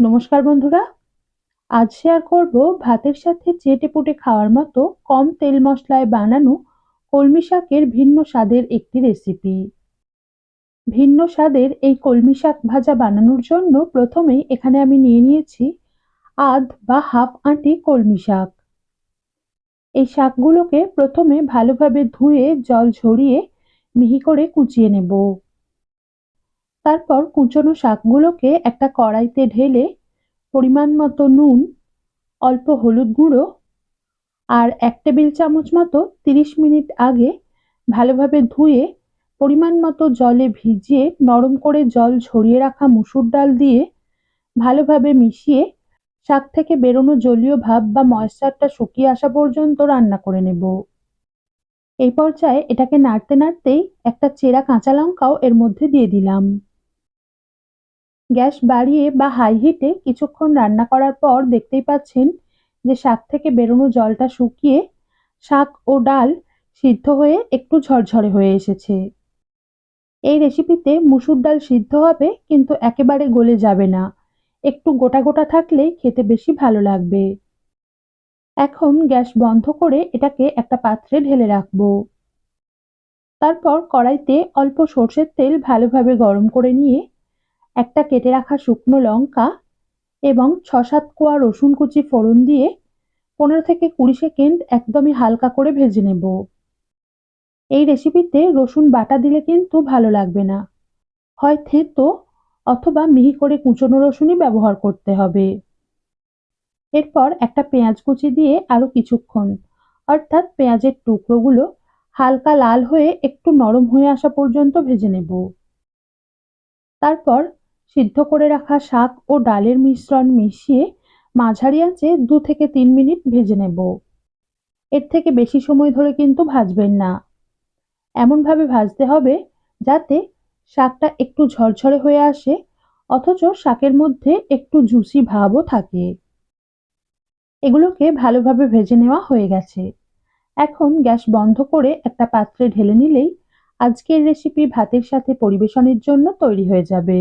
নমস্কার বন্ধুরা। আজ শেয়ার করব ভাতের সাথে চেটে পুটে খাওয়ার মতো কম তেল মশলায় বানানো কলমি শাকের ভিন্ন স্বাদের একটি রেসিপি ভিন্ন স্বাদের এই কলমি শাক ভাজা বানানোর জন্য প্রথমেই এখানে আমি নিয়ে নিয়েছি আধ বা হাফ আঁটি কলমি শাক। এই শাকগুলোকে প্রথমে ভালোভাবে ধুয়ে জল ঝরিয়ে মিহি করে কুচিয়ে নেব। তারপর কুচনো শাকগুলোকে একটা কড়াইতে ঢেলে পরিমাণ মতো নুন, অল্প হলুদ গুঁড়ো আর এক টেবিল চামচ মতো তিরিশ মিনিট আগে ভালোভাবে ধুয়ে পরিমাণ মতো জলে ভিজিয়ে নরম করে জল ঝরিয়ে রাখা মুসুর ডাল দিয়ে ভালোভাবে মিশিয়ে শাক থেকে বেরোনো জলীয় ভাব বা ময়েশ্চারটা শুকিয়ে আসা পর্যন্ত রান্না করে নেব। এই পর্যায়ে এটাকে নাড়তে নাড়তেই একটা চেরা কাঁচা লঙ্কাও এর মধ্যে দিয়ে দিলাম। গ্যাস বাড়িয়ে বা হাই হিটে কিছুক্ষণ রান্না করার পর দেখতেই পাচ্ছেন যে শাক থেকে বেরোনো জলটা শুকিয়ে শাক ও ডাল সিদ্ধ হয়ে একটু ঝরঝরে হয়ে এসেছে। এই রেসিপিতে মুসুর ডাল সিদ্ধ হবে, কিন্তু একেবারে গলে যাবে না। একটু গোটা গোটা থাকলেই খেতে বেশি ভালো লাগবে। এখন গ্যাস বন্ধ করে এটাকে একটা পাত্রে ঢেলে রাখব। তারপর কড়াইতে অল্প সর্ষের তেল ভালোভাবে গরম করে নিয়ে একটা কেটে রাখা শুকনো লঙ্কা এবং ছ সাত কোয়া রসুন কুচি ফোড়ন দিয়ে পনেরো থেকে কুড়ি সেকেন্ড একদমই হালকা করে ভেজে নেব। এই রেসিপিতে রসুন বাটা দিলে কিন্তু ভালো লাগবে না। হয় থেতো অথবা মিহি করে কুচনো রসুনই ব্যবহার করতে হবে। এরপর একটা পেঁয়াজ কুচি দিয়ে আরও কিছুক্ষণ, অর্থাৎ পেঁয়াজের টুকরোগুলো হালকা লাল হয়ে একটু নরম হয়ে আসা পর্যন্ত ভেজে নেব। তারপর সিদ্ধ করে রাখা শাক ও ডালের মিশ্রণ মিশিয়ে মাঝারি আঁচে দু থেকে তিন মিনিট ভেজে নেব। এর থেকে বেশি সময় ধরে কিন্তু ভাজবেন না। এমনভাবে ভাজতে হবে যাতে শাকটা একটু ঝরঝরে হয়ে আসে, অথচ শাকের মধ্যে একটু জুসি ভাবও থাকে। এগুলোকে ভালোভাবে ভেজে নেওয়া হয়ে গেছে। এখন গ্যাস বন্ধ করে একটা পাত্রে ঢেলে নিলেই আজকের রেসিপি ভাতের সাথে পরিবেশনের জন্য তৈরি হয়ে যাবে।